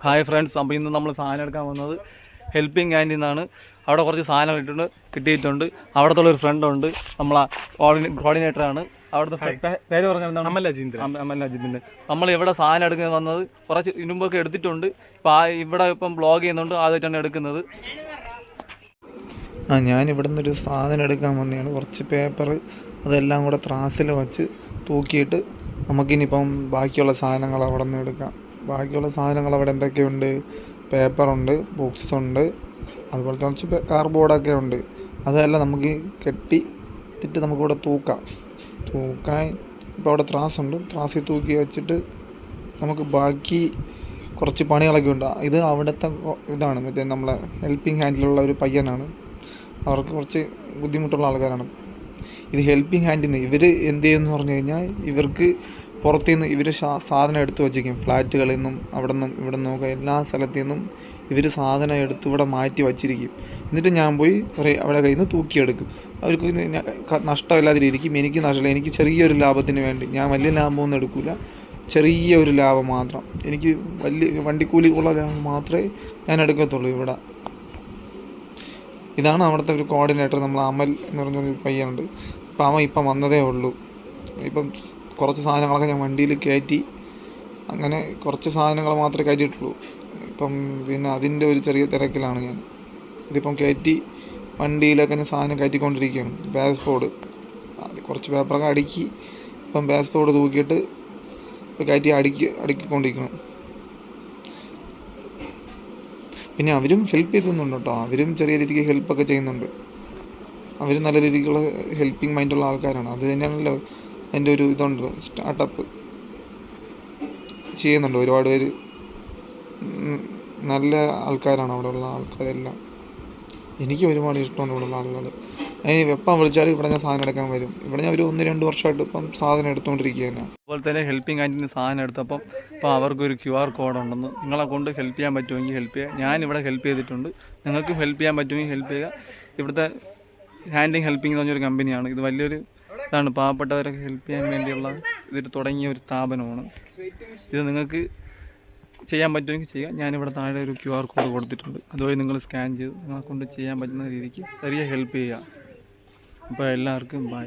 Hi friends അപ്പോൾ ഇന്ന് നമ്മൾ സാധനം എടുക്കാൻ വന്നത് ഹെൽപ്പിംഗ് ഹാൻഡിൽ നിന്നാണ് അവിടെ കുറച്ച് സാധനം ഇട്ടിട്ടുണ്ട് കിട്ടിയിട്ടുണ്ട്. അവിടത്തുള്ള ഒരു ഫ്രണ്ട് ഉണ്ട്. നമ്മളെ കോർഡിനേറ്ററാണ് അവിടുത്തെ പേര് പറഞ്ഞാൽ നമ്മൾ അജിന്ദ്രൻ. അജീന്ദ്രൻ. അമ- നമ്മളിവിടെ നമ്മൾ ഇവിടെ സാധനം എടുക്കാൻ വന്നത്? കുറച്ച് ഇനുമ്പൊക്കെ എടുത്തിട്ടുണ്ട്. ഇപ്പോൾ ആ ഇവിടെ ഇപ്പം ബ്ലോഗ് ചെയ്യുന്നുണ്ട്. ആദ്യമായിട്ടാണ് എടുക്കുന്നത്. ആ ഞാൻ ഇവിടെ നിന്നൊരു സാധനം എടുക്കാൻ വന്നതാണ്. കുറച്ച് പേപ്പർ അതെല്ലാം കൂടെ ത്രാസിൽ വച്ച് തൂക്കിയിട്ട് നമുക്കിനിയിപ്പം ബാക്കിയുള്ള സാധനങ്ങൾ അവിടെ നിന്ന് എടുക്കാം. ബാക്കിയുള്ള സാധനങ്ങൾ അവിടെ എന്തൊക്കെയുണ്ട്? പേപ്പറുണ്ട് ബുക്സ് ഉണ്ട് അതുപോലത്തെ കുറച്ച് കാർബോർഡൊക്കെ ഉണ്ട്. അതെല്ലാം നമുക്ക് കെട്ടി ഇട്ടിട്ട് നമുക്കിവിടെ തൂക്കാം. തൂക്കാൻ ഇപ്പോൾ അവിടെ ത്രാസുണ്ട് ത്രാസിൽ തൂക്കി വെച്ചിട്ട് നമുക്ക് ബാക്കി കുറച്ച് പണികളൊക്കെ ഉണ്ട്. ഇത് അവിടുത്തെ ഇതാണ്. മറ്റേ നമ്മളെ ഹെൽപ്പിംഗ് ഹാൻഡിലുള്ള ഒരു പയ്യനാണ്. അവർക്ക് കുറച്ച് ബുദ്ധിമുട്ടുള്ള ആൾക്കാരാണ്. ഇത് ഹെൽപ്പിംഗ് ഹാൻഡിന് ഇവർ എന്ത് ചെയ്യുമെന്ന് പറഞ്ഞു കഴിഞ്ഞാൽ ഇവർക്ക് പുറത്തുനിന്ന് ഇവർ സാധനം എടുത്ത് വച്ചിരിക്കും ഫ്ലാറ്റുകളിൽ നിന്നും അവിടെ നിന്നും ഇവിടെ നിന്നൊക്കെ എല്ലാ സ്ഥലത്തു നിന്നും ഇവർ സാധനം എടുത്ത് ഇവിടെ മാറ്റി വച്ചിരിക്കും. എന്നിട്ട് ഞാൻ പോയി അവിടെ കയ്യിൽ നിന്ന് തൂക്കിയെടുക്കും. അവർക്ക് നഷ്ടമില്ലാതിരിക്കും എനിക്ക് നഷ്ടമില്ല. എനിക്ക് ചെറിയൊരു ലാഭത്തിന് വേണ്ടി. ഞാൻ വലിയ ലാഭമൊന്നും എടുക്കില്ല ചെറിയൊരു ലാഭം മാത്രം. എനിക്ക് വലിയ വണ്ടിക്കൂലിക്കുള്ള ലാഭം മാത്രമേ ഞാൻ എടുക്കത്തുള്ളൂ ഇവിടെ. ഇതാണ് അവിടുത്തെ ഒരു കോർഡിനേറ്റർ നമ്മൾ അമൽ എന്ന് പറഞ്ഞൊരു പയ്യനുണ്ട്. അപ്പം അവൻ ഇപ്പം വന്നതേ ഉള്ളൂ. ഇപ്പം കുറച്ച് സാധനങ്ങളൊക്കെ ഞാൻ വണ്ടിയിൽ കയറ്റി അങ്ങനെ കുറച്ച് സാധനങ്ങൾ മാത്രമേ കയറ്റിയിട്ടുള്ളൂ. ഇപ്പം പിന്നെ അതിന്റെ ഒരു ചെറിയ തിരക്കിലാണ് ഞാൻ. ഇതിപ്പം കയറ്റി വണ്ടിയിലൊക്കെ ഞാൻ സാധനം കയറ്റിക്കൊണ്ടിരിക്കുകയാണ്. പാസ്പോർട്ട് കുറച്ച് പേപ്പറൊക്കെ അടുക്കി ഇപ്പം പാസ്പോർട്ട് തൂക്കിയിട്ട് ഇപ്പം കയറ്റി അടുക്കി അടുക്കിക്കൊണ്ടിരിക്കണം പിന്നെ അവരും ഹെൽപ്പ് ചെയ്തുന്നുണ്ട് കേട്ടോ. അവരും ചെറിയ രീതിക്ക് ഹെൽപ്പൊക്കെ ചെയ്യുന്നുണ്ട്. അവർ നല്ല രീതിക്കുള്ള ഹെൽപ്പിംഗ് മൈൻഡുള്ള ആൾക്കാരാണ്. അത് തന്നെയാണല്ലോ എന്റെ ഒരു ഇതുണ്ട് സ്റ്റാർട്ടപ്പ് ചെയ്യുന്നുണ്ട് ഒരുപാട് പേര്. നല്ല ആൾക്കാരാണ് അവിടെയുള്ള ആൾക്കാരെല്ലാം. എനിക്ക് ഒരുപാട് ഇഷ്ടമുണ്ട് ഇവിടെ ഉള്ള ആളുകൾ എപ്പം വിളിച്ചാലും ഇവിടെ ഞാൻ സാധനം എടുക്കാൻ വരും. ഇവിടെ ഞാൻ ഒരു ഒന്ന് രണ്ട് വർഷമായിട്ട് ഇപ്പം സാധനം എടുത്തുകൊണ്ടിരിക്കുകയാണ്. അതുപോലെ തന്നെ ഹെൽപ്പിംഗ് കാന്റീൻ സാധനം എടുത്തപ്പം ഇപ്പോൾ അവർക്കൊരു ക്യു ആർ കോഡ് ഉണ്ടെന്ന്. നിങ്ങളെ കൊണ്ട് ഹെൽപ്പ് ചെയ്യാൻ പറ്റുമെങ്കിൽ ഹെൽപ്പ് ചെയ്യുക. ഞാൻ ഇവിടെ ഹെൽപ്പ് ചെയ്തിട്ടുണ്ട്. നിങ്ങൾക്കും ഹെൽപ്പ് ചെയ്യാൻ പറ്റുമെങ്കിൽ ഹെൽപ്പ് ചെയ്യുക. ഇവിടുത്തെ ഹാൻഡിങ് ഹെൽപ്പിംഗ് എന്ന് പറഞ്ഞൊരു കമ്പനിയാണ് ഇത് വലിയൊരു ഇതാണ് പാവപ്പെട്ടവരൊക്കെ ഹെൽപ്പ് ചെയ്യാൻ വേണ്ടിയുള്ള ഇതിൽ തുടങ്ങിയ ഒരു സ്ഥാപനമാണ്. ഇത് നിങ്ങൾക്ക് ചെയ്യാൻ പറ്റുമെങ്കിൽ ചെയ്യുക. ഞാനിവിടെ താഴെ ഒരു ക്യു ആർ കോഡ് കൊടുത്തിട്ടുണ്ട്. അതുവഴി നിങ്ങൾ സ്കാൻ ചെയ്ത് നിങ്ങളെ കൊണ്ട് ചെയ്യാൻ പറ്റുന്ന രീതിക്ക് ചെറിയ ഹെൽപ്പ് ചെയ്യുക. അപ്പോൾ എല്ലാവർക്കും ബൈ